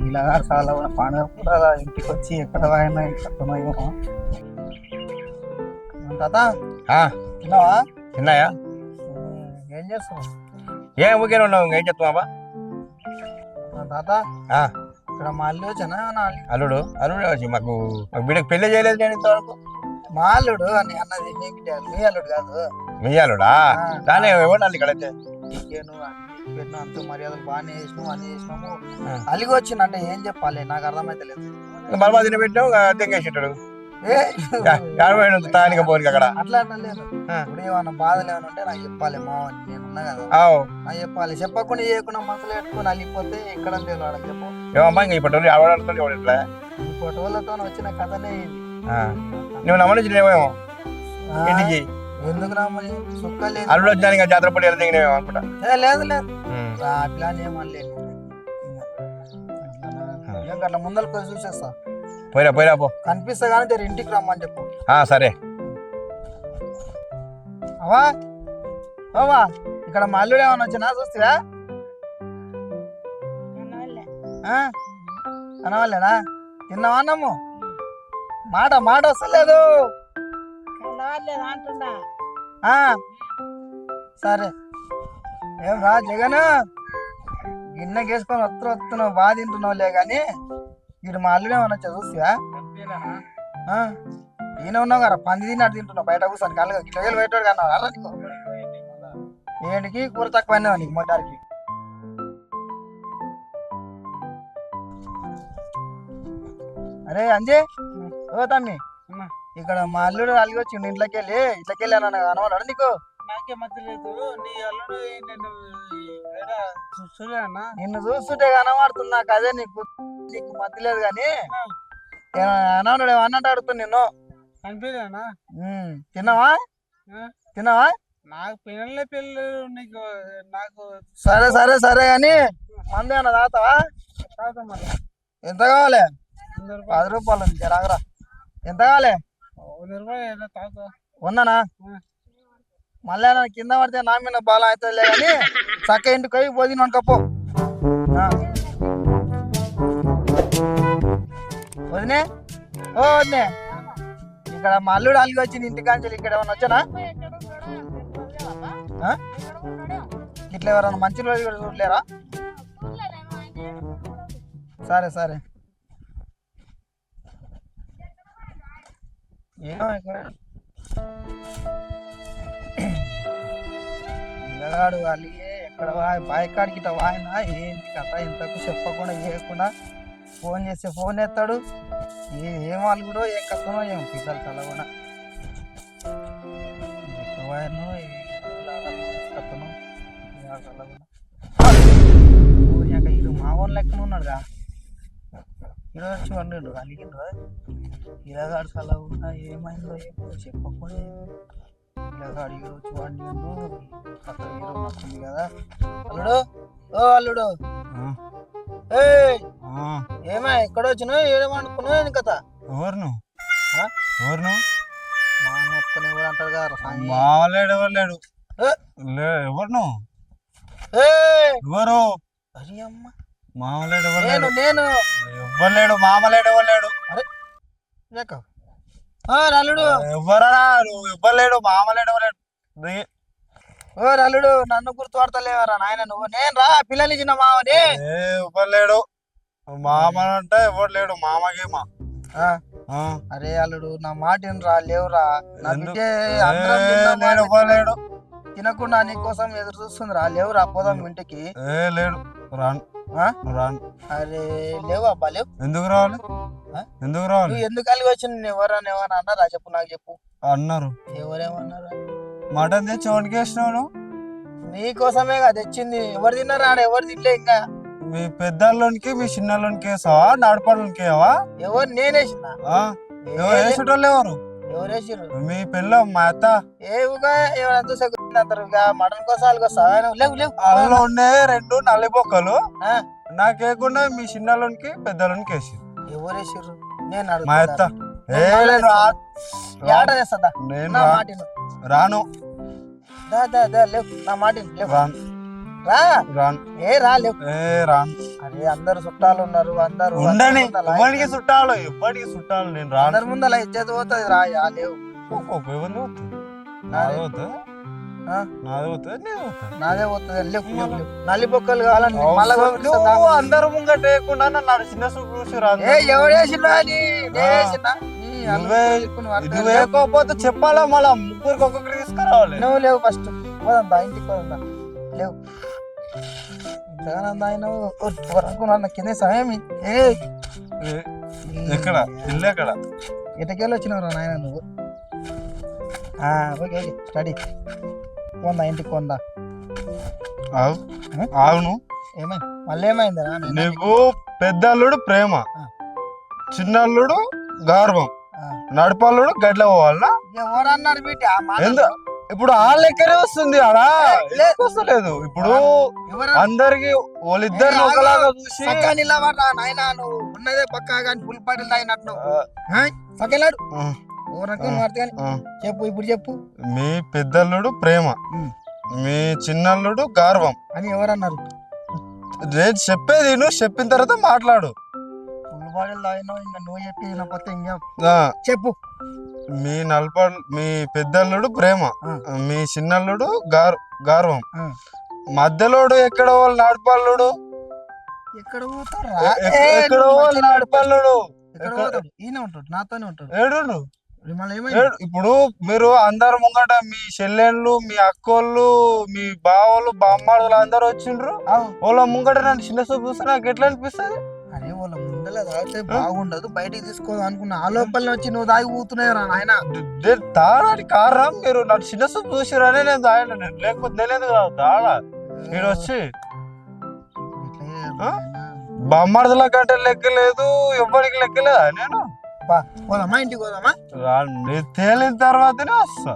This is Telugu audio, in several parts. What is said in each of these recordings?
ఇలాగా చాలా పండుగ కూడా ఇంటికి వచ్చి ఎక్కడ ఎక్కడనో ఏమో తాత తిన్నావా తిన్నాయా ఏం చేస్తావు ఏం ఊరికే ఉన్నావు ఇంకేం చెప్తున్నావా తాత ఇక్కడ మా అల్లు వచ్చానా అల్లుడు అల్లుడు వచ్చి మాకు మాకు బిడ్డకు పెళ్ళి చేయలేదు నేను ఇంతవరకు మా అల్లుడు అని అన్నది మీ అల్లుడు కాదు మీ అల్లుడా దాని ఎవరు నన్ను ఇక్కడైతే పెట్టిన అంత మర్యాదలు బాగానే చేసినాము అన్ని చేసినాము. అలిగి వచ్చిందంటే ఏం చెప్పాలి? నాకు అర్థమైతే లేదు. బలమా తిని పెట్టావు తెంగేసింటాడు తానిక పోనీ అక్కడ. అట్లా లేదు. ఇప్పుడు ఏమన్నా బాధలు ఏమైనా ఉంటే నాకు చెప్పాలి మా నేను ఉన్నా కదా. ఆవు. నాకు చెప్పాలి. చెప్పకుండా చేయకుండా మనసులో పెట్టుకుని అలిగిపోతే ఇక్కడ లేదు వాళ్ళకి చెప్పు. ఏమమ్మా ఇంక ఇప్పటి ఎవడాడుతుంది ఎవడు ఇట్లా ఈ ఫోటోలతో వచ్చిన కథనే. నువ్వు ఇంటికి. ఎందుకు రామని సుక్క లేదు. అల్లుడు వచ్చినా ఇంకా జాతర పడి దిగినేమో అనుకుంటా ఏ, లేదు లేదు. ఆ ప్లాన్ ఏమనలేదు అట్లా ముందరకు పోయి చూసేస్తా. పోయిరా పోయిరా పో. కనిపిస్తా కానీ ఇంటికి రమ్మని చెప్పు. ఆ, సరే. అవా అవా ఇక్కడ మా అల్లుడు ఏమన్నా వచ్చినా చూస్తావా? అనవాలేనా తిన్నావా అన్నము? మాట మాట వస్తలేదు. అంటున్నా? సరే. ఏం రా జగన్? గిన్నె గేసుకొని వస్తు వస్తున్నావు బాగా తింటున్నావులే కానీ వీడు మా అల్లుడే ఉన్నా చదువుస్తా చూస్తావా ఈయన ఉన్నావు కదా పంది తిన్నట్టు తింటున్నావు బయట కూర్చొని కళ్ళగా ఇట్లా బయట కన్నావు అలా ఏంటికి? కూర తక్కువ నీకు మొట్టారికి అరే అంజే. ఓ తమ్మి. ఇక్కడ మా అల్లుడు అలిగి వచ్చిండు ఇంట్లోకి వెళ్ళి ఇట్లకి వెళ్ళి అన్న అనవాడు నీకు? నాకే మధ్య లేదు. నీ అల్లుడు నేను నిన్ను చూస్తుంటే కనబడుతుంది నాకు. అదే నీకు నీకు మతి లేదు కానీ. అనవాడు అన్నట్టు అడుగుతుంది నిన్ను. తిన్నావా? తిన్నావా? నాకు పిల్లలే పిల్లలు నీకు నాకు సరే సరే సరే కానీ మంది అన్న తాగుతావా? తాగుతా ఎంత కావాలి? పది రూపాయలు జరాగరా ఎంత కావాలి? ఆ. మళ్ళీ కింద పడితే నా మీద బాగా అవుతుందిలే కానీ చక్క ఇంటికి పోయి పోదిన అనుకపో వదినే ఓ వదినే ఇక్కడ మా అల్లుడు అలిగి వచ్చింది ఇంటికాంచెలు ఇక్కడ ఏమన్నా వచ్చానా? ఇట్లా ఎవరైనా మంచి రోజు కూడా చూడలేరా సరే సరే ఏమో ఇక్కడ పిల్లగాడు అలిగే ఎక్కడ వా- బాయికాడికి ఇట్లా వాయినా ఏంటి కథ? ఇంతకు చెప్పకుండా చేయకుండా ఫోన్ చేస్తే ఫోన్ ఎత్తాడు ఏ ఏం వాళ్ళు కూడా ఏ కథనో ఏం పిల్లలు కలవన వాయనో ఏ లాగనో, ఇడు మా ఊరు లెక్కన ఉన్నాడుగా ఈరోజు వచ్చి అలిగిండు ఇలాగాడు కలవకుండా ఏమైందో ఏమో ఇలాగాడు ఈరోజు వచ్చి వండిండు నచ్చింది కదా. అల్లుడు ఓ అల్లుడు. ఏమా ఎక్కడ వచ్చినావు? ఏమనుకున్నావు నేను కథ? ఎవరు? ఎవరు మా నొప్పుకుని కూడా అంటారు కదా సాయి. మావలేడు ఎవరు లేడు? ఎవరు! ఎవరు? అరే అమ్మ. మామలేడు నేను లేడు నేను. ఎవరు లేడు మామలేడు ఎవరు లేడు లేక అల్లుడు ఎవరనా నువ్వు ఎవరు లేడు మామలేడు ఎవరు లేడు నీ- ఓ అల్లుడు నన్ను గుర్తుపడతలేవరా నాయన నువ్వు? నేను రా పిల్లని చిన్న మావని ఏ ఎవరు లేడు మామ అంటే ఎవరు లేడు మామగేమా. అరే అల్లుడు నా మాట రా లేవురా. నా? బిడ్డే అందరం తినకుండా నీ కోసం ఎదురు చూస్తుందిరా. లేవురా పోదాం ఇంటికి. ఏ లేడు. రాను? రాను. అరే లేవు అబ్బా లేవు. ఎందుకు రావాలి? ఎందుకు రావాలి? నువ్వు ఎందుకు కలిగి వచ్చి నేను ఎవరన్నా ఏమన్నా అన్నారా? చెప్పు నాకు చెప్పు. అన్నారు. ఎవరేమన్నారా? మటన్ తెచ్చి వండుకేసినావు నువ్వు? నీ కోసమే కదా తెచ్చింది. ఎవరు తిన్నారా ఆడ? ఎవరు తినలే ఇంకా? మీ పెద్దల్లోనికి మీ చిన్నలోనికి వేసావా? నడపడానికి ఎవరు? నేనేసిన వేసేటోళ్ళు ఎవరు? ఎవరేసిర్రు? మీ పిల్ల మా అత్త. ఏవుగా ఎవరంతా కోసం? లేవు లేవు అందులో ఉండే రెండు నల్లి బొక్కలు. ఆ. నాకేకుండా మీ చిన్నలోనికి పెద్దలోనికి వేసి ఎవరేసిర్రు? నేను మా అత్త. నేను మాటిను. రాను. దా దా దా లేవు. నా మాటిను లేవు. రాను. రా రాను. ఏ రా లేవు ఏ రాను. అరే అందరు చుట్టాలు ఉన్నారు అందరు ఉండని అందరి ముందల ఎవరికి చుట్టాలు ఎప్పటికి చుట్టాలు నేను రాను. అందరి ముందల ఇచ్చేది పోతుంది రా యా లేవు. ఒక్కొక్క ఎవరిని పోతుంది? నాది. నాదే పోతుంది? ఆ? నాది పోతుంది? నేను పోతుంది? నాదే పోతుంది? లేవు లేవు లేవు. నల్లి బొక్కలు కావాలని మళ్ళా అందరు ముంగట వేయకుండా నన్ను చిన్న చూపు చూసి రాదు ఏ ఎవడేసినా అని నేనేసినా నీ అల్లుడు నువ్వే- తీసుకుని వాడుకో. నువ్వు వేయకపోతే చెప్పాలా మళ్ళా ముగ్గురికి ఒక్కొక్కరికి తీసుకురావాలి? నువ్వు లేవు ఫస్ట్. పోదా ఇంటికి పోదా లేవు. ఇంతగానో ఆయన వరకు నన్న కింద సమయం ఏ! ఎక్కడ? ఇల్లు ఎక్కడ? ఇటకెళ్ళి వచ్చినవరా నాయన నువ్వు? Okay okay study. కొందా ఇంటికి కొందా? ఆగును ఏమైంది మళ్ళీ నాయనా? నీకు పెద్దల్లుడు ప్రేమ. ఆ. చిన్నల్లుడు గర్వం. ఆ. నడపల్లుడు గడ్ల పోవాలనా? ఎవరన్నారు బిడ్డ ఇప్పుడు ఆ లెక్కనే వస్తుంది ఆడా లే. ఎందుకు వస్తలేదు? ఇప్పుడు అందరికి ఆగు. ఒకలాగా చూసి నాయన నువ్వు ఉన్నదే పక్కా కానీ పుల్ పాటలు తాగినట్టు మారుతా కానీ ఆ. చెప్పు ఇప్పుడు చెప్పు. మీ పెద్దల్లుడు ప్రేమ. మీ చిన్నల్లుడు గర్వం. అని ఎవరన్నారు? నేను చెప్పేది నువ్వు చెప్పిన తర్వాత మాట్లాడు. పుల్ పాటలు తాగినావు ఇంకా నువ్వు చెప్పేది నా కొత్త ఇంకా చెప్పు. మీ నల్ప మీ పెద్దల్లుడు ప్రేమ. మీ చిన్నల్లుడు గార్ గర్వం. మధ్యలోడు ఎక్కడ వాళ్ళు నడపల్లుడు? ఎక్కడ పోతాడు ఎ- ఎ- ఎక్కడ వాళ్ళు నడపల్లుడు? ఎక్కడ పోతాడు? ఈయన ఉంటాడు నాతోనే ఉంటాడు. ఏడు మళ్ళీ ఏమైంది? ఏడు ఇప్పుడు మీరు అందరు ముంగట మీ చెల్లెళ్ళు మీ అక్కోళ్ళు మీ బావలు బామ్మాడులు అందరు వచ్చిండ్రు. వాళ్ళ ముంగట నన్ను చిన్న చూపు చూస్తే నాకు ఎట్లా అనిపిస్తుంది? ముందర తాగితే బాగుండదు. బయటికి తీసుకోదు అనుకున్న. ఆ లోపల వచ్చి నువ్వు తాగి ఊతున్నాయి రా నాయన తాగడానికి కారణం మీరు? నన్ను చిన్న చూపు చూసిరనే నేను తాగను నేను లేకపోతే నేనేది కాదు తాగా మీరు వచ్చి ఆ? బామ్మాడుల కంటే లెక్కలేదు ఎవ్వరికి లెక్కలేదా నేను? పోదామా? ఇంటికి పోదామా? నేను తేలిన తర్వాతనే వస్తా.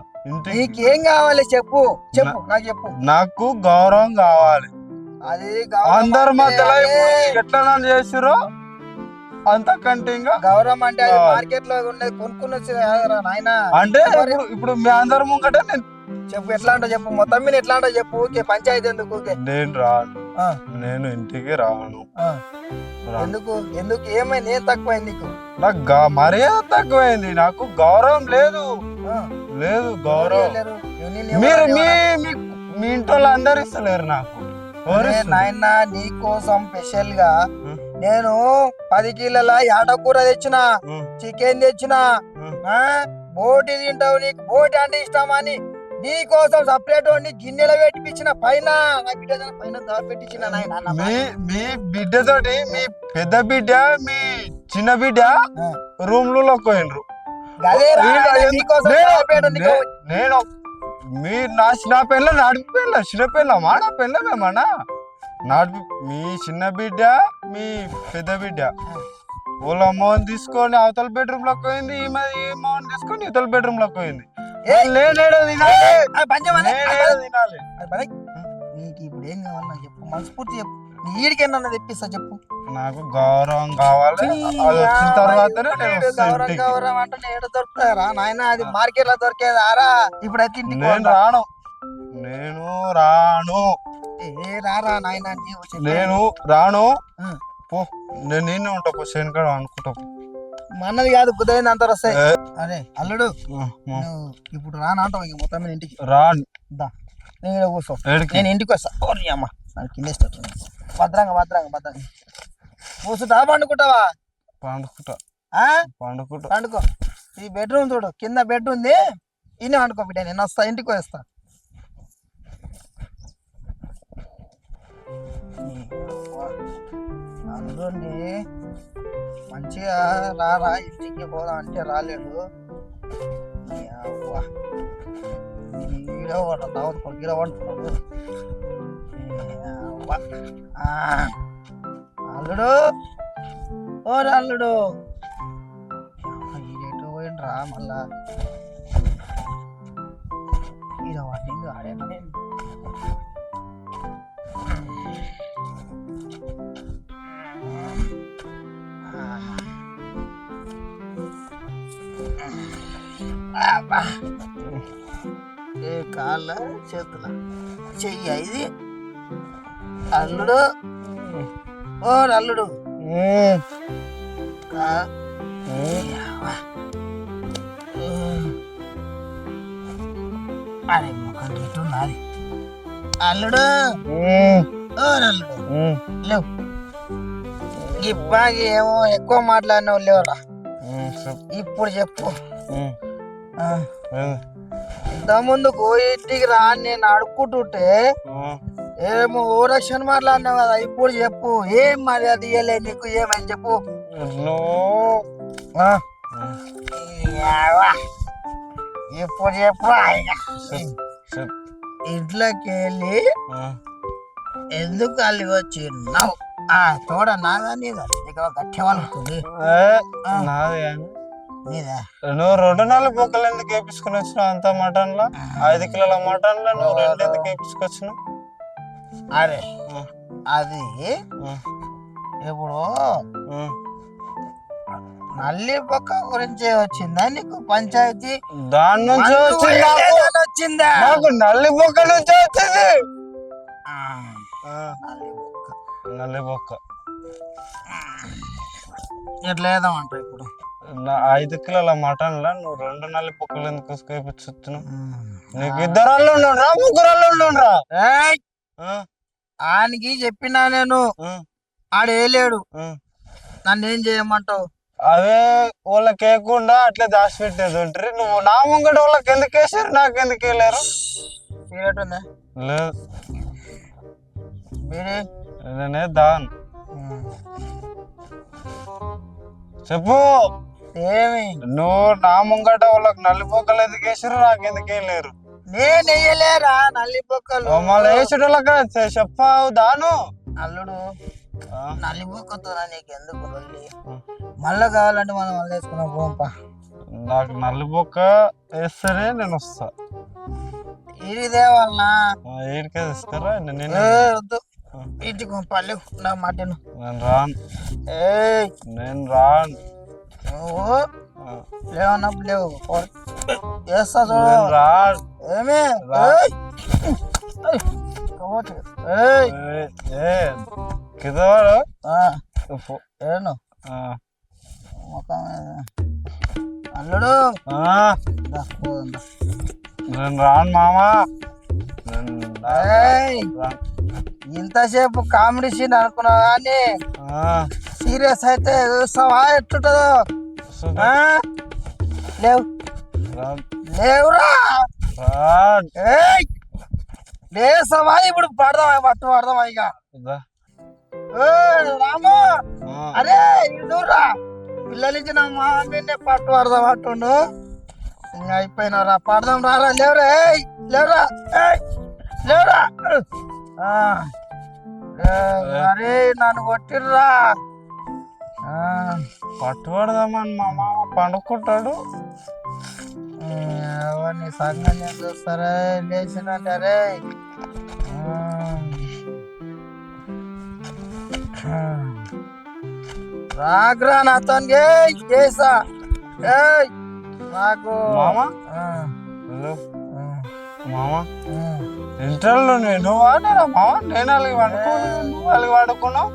నీకేం కావాలి చెప్పు. చెప్పు నాకు చెప్పు. నాకు గౌరవం కావాలి. అది అందరి మధ్యలో ఎట్లా చేసిరో అంతకంటే ఇంకా గౌరవం అంటే అది. మార్కెట్లో ఉండేది కొనుక్కుని నాయన అంటే ఇప్పుడు మీ అందరి ముంగట నేను చెప్పు ఎట్లా అంటో చెప్పు మొత్తం మీద ఎట్లా అంటో చెప్పు ఊకే పంచాయతీ ఎందుకు ఊకే నేను రాను. నేను ఇంటికి రాను. ఎందుకు ఎందుకు ఏమైంది ఏం తక్కువైంది నీకు నాకు మర్యాద తక్కువైంది నాకు గౌరవం లేదు. లేదు గౌరవం మీరు మీ? మీ- ఇంట్లో అందరు ఇస్తలేరు నాకు? నాయన నీ కోసం స్పెషల్గా. నేను పది కిలోల యాటకూర తెచ్చిన చికెన్ తెచ్చిన. బోటి తింటావు నీకు బోటి అంటే ఇష్టమా అని నీ కోసం సపరేట్ వండి గిన్నెలో పెట్టిపించిన పైన. నా బిడ్డ పెట్టించిన మీ బిడ్డతోటి మీ పెద్ద బిడ్డ మీ చిన్న బిడ్డ. రూమ్లో పోయినరు నేను నీకోసం నీకు- నే- నేను మీ నా చిన్న పెళ్ళ నడిపి పెళ్ళ చిన్న పెళ్ళ మా నా పెళ్ళ మేమన్నా నడిపి మీ చిన్న బిడ్డ మీ పెద్ద బిడ్డ. వాళ్ళ అమ్మని తీసుకొని అవతల బెడ్రూమ్లోకి పోయింది ఈ అమ్మని తీసుకొని ఇవతల బెడ్రూమ్లోకి పోయింది. నీకు ఇప్పుడు ఏం కావాలి నాకు చెప్పు మనస్ఫూర్తి చెప్పు. నీ ఈడికేనా తెప్పిస్తా చెప్పు. నాకు గౌరవం కావాలి అది వచ్చిన తర్వాతనే నేను గౌరవం. గౌరవం అంటే నేడు దొరుకుతారా నాయన అది మార్కెట్లో దొరికేదారా? ఇప్పుడు అయితే నేను. రాను. నేను రాను. ఏ రారా నాయన. నేను రాను. పో. నేను నేనే ఉంటా పో. శనికాడ అనుకుంటా పో. మనది కాదు కుదైంది అంత వస్తాయి. అరే అల్లుడు ఇప్పుడు రానా అంటావు ఇంక మొత్తం ఇంటికి. రాను. దా. నేను ఈడ కూర్చో. ఏడికి? నేను ఇంటికి వస్తా. ఓరి అమ్మ. నాకు కింద భద్రంగా భద్రంగా భద్రంగా. కూర్చుంటా పండుకుంటావా? పండుకుంటా? పండుకుంటా. పండుకో. ఈ బెడ్రూమ్ చూడు. కింద బెడ్ ఉంది. ఇన్ని వండుకో బిడ్డ నేను వస్తా ఇంటికి వస్తా. అందులోని మంచిగా రారా ఇంటికి పోదాం అంటే రాలేడు. నీ అవ్వ. ఈడ వాడు దావత్ అల్లుడు. ఓ అల్లుడు. ఈడేటో పోయిండ్రా మళ్ళా? ఈడ వాటింగ్ అబ్బా. ఏ కాళ్ళ చేతుల. చెయ్యి ఇది. అల్లుడు. ఓ అల్లుడు. అరే ముఖం గిట్టు నాది. అల్లుడు. ఓ అల్లుడు. లేవు. ఇప్పాకి ఏమో ఎక్కువ మాట్లాడినావు లేవరా. ఇప్పుడు చెప్పు? ఇంత ముందుకు ఇంటికి రా అని నేను అడుక్కుంటుంటే ఏమో ఓ రక్షణ మాట్లాడినావు కదా ఇప్పుడు చెప్పు ఏం మర్యాద ఇయ్యలే నీకు ఏమని చెప్పు. ఇప్పుడు చెప్పు. ఇంట్లోకి వెళ్ళి ఎందుకు అల్లి వచ్చిన్నావు? ఆ తోడ నాదా నీదా? నీకు గట్టి వాళ్ళుతుంది. నీదా? నువ్వు రెండు నాలుగు బొక్కలు ఎందుకు వేపించుకుని వచ్చినావు అంత మటన్లో ఐదు కిలోల మటన్లో నువ్వు రెండు ఎందుకు వేపించుకొచ్చినావు? అరే అది ఇప్పుడు. నల్లి పక్క గురించి వచ్చిందా నీకు పంచాయతీ? దాని నుంచి వచ్చింది నాకు. నల్లి బొక్క నుంచి వచ్చింది. నల్లి బొక్క. నల్లి బొక్క. ఎట్లా వేద్దామంట ఇప్పుడు నా ఐదు కిలోల మటన్లో నువ్వు రెండు నల్లి బొక్కలు ఎందుకు వేపించుతున్నావు నీకు ఇద్దరు వాళ్ళు ముగ్గురు వాళ్ళు ఉండుండ్రా ఏయ్, ఆ, ఆనికి చెప్పినా నేను. ఆడు వేయలేడు. నన్ను ఏం చేయమంటావు? అవే వాళ్ళకి వేయకుండా అట్లా దాచి పెట్టేది ఉంటారు నువ్వు నా ముంగట వాళ్ళకి ఎందుకు వేసారు? నాకు ఎందుకు వేయలేరు? సిగరెట్ ఉందా లేదు నేనే దాన్. చెప్పు. ఏమి నువ్వు నా ముంగట వాళ్ళకి నల్లి బొక్కలు ఎందుకు వేసారు నాకు ఎందుకు వేయలేరు నేను వేయలేరా నల్లి బొక్కలు? మళ్ళీ వేసేటోళ్ళకి చెప్పావు దాను. అల్లుడు బొక్కతో నీకు ఎందుకు ఆ. మళ్ళా కావాలంటే మనం మళ్ళీ వేసుకున్నాం పోంపా. నాకు నల్లి బొక్క వేస్తేనే నేను వస్తా. ఇదే ఈడికే తీసుకురా నేను ఏ వద్దు. ఇంటికి పల్లె నా మాటను. నేను రాను. ఏయ్. నేను రాను. నువ్వు ఆ, లేవన్నప్పుడు లేవు పో- వేస్తా చూడు నేను రాను ఏమి రా. ఏయ్. ఏయ్. కోటి. ఏయ్ ఏ, ఏ కిదవాడు ఆ, ఫో- ఏను ఆ, ముఖం మీద. అల్లుడు ఆ, దా, పోదాం దా. నేను రాను మామా నేను రా- ఏయ్ రాను. ఇంతసేపు కామెడీ సీన్ అనుకున్నావు కానీ ఆ, సీరియస్ అయితే చూస్తావా? ఆ? లేవు. లేవురా! లేసావా ఇప్పుడు పడదామా? పట్టు పడదామా ఇక? రాము! అరే ఇదురా పిల్లలు ఇచ్చిన మా నిన్నే పట్టు పడదాం అంటుండు. ఇంకా అయిపోయినరా పడదాం రారా. లేవురా ఆ. ఏయ్, అరే నన్ను కొట్టిర్రా. పట్టుబడదామని మా మామ పండుకుంటాడు ఎవరిని సంగం ఏం చూస్తారా? లేచినట్టే రే రాగ్రా నాతోని చేసా. ఏయ్ నాకు మామ? మామ. ఇంటర్లో నేను వాడినా మామ నేను అలాగే వండుకున్నాను నువ్వు అలాగే వండుకున్నావు?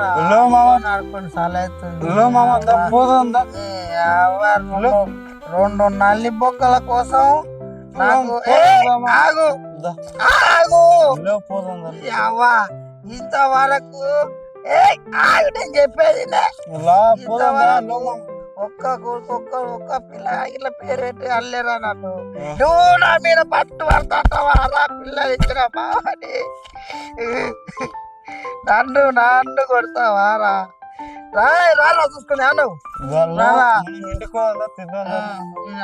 హలో మామ నడుపుకొని చాలా అవుతుంది. హలో మామ ఎవరు రెండు నల్లి బొక్కల కోసం నాకు ఏయ్, మామ. ఆగు. పోతుందా యవ్వా ఇంతవరకు ఆగు నేను చెప్పేది నే. ఒక్క ఒక్క ఒక్క పిల్ల ఇట్లా పేరు పెట్టి అల్లేరా నన్ను. నువ్వు నా మీద పట్టు పడతావా? రా పిల్లలు ఇచ్చిన బావని. నన్ను నన్ను కొడతావా? రా. రాయ్ రారా చూసుకుని అను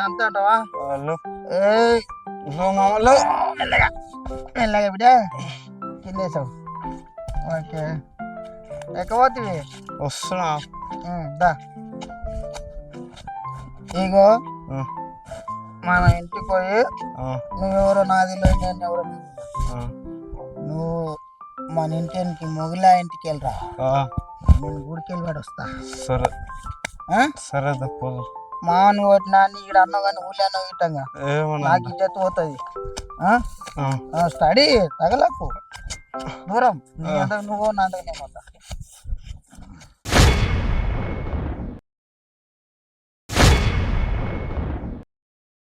అంతే అంటావా? మెల్లగా మెల్లగా బిడ్డ. తినేసావు. ఓకే. వస్తున్నా. దా. ఇగో మన ఇంటికి పోయి నువ్వెవరో నాది నేను ఎవరో నువ్వు మన ఇంటికి మొగిలా ఇంటికి వెళ్ళరా? నేను గుడికి వెళ్ళి వస్తా. సరే? సరే తప్పదు మాను కొట్టినా నీ ఇక్కడ అన్నావు కానీ ఊళ్ళో ఇట్టంగా నాకు ఇజ్జత్ పోతుంది. స్టడీ తగలకు. దూరం. నువ్వు నా నేను పోతా.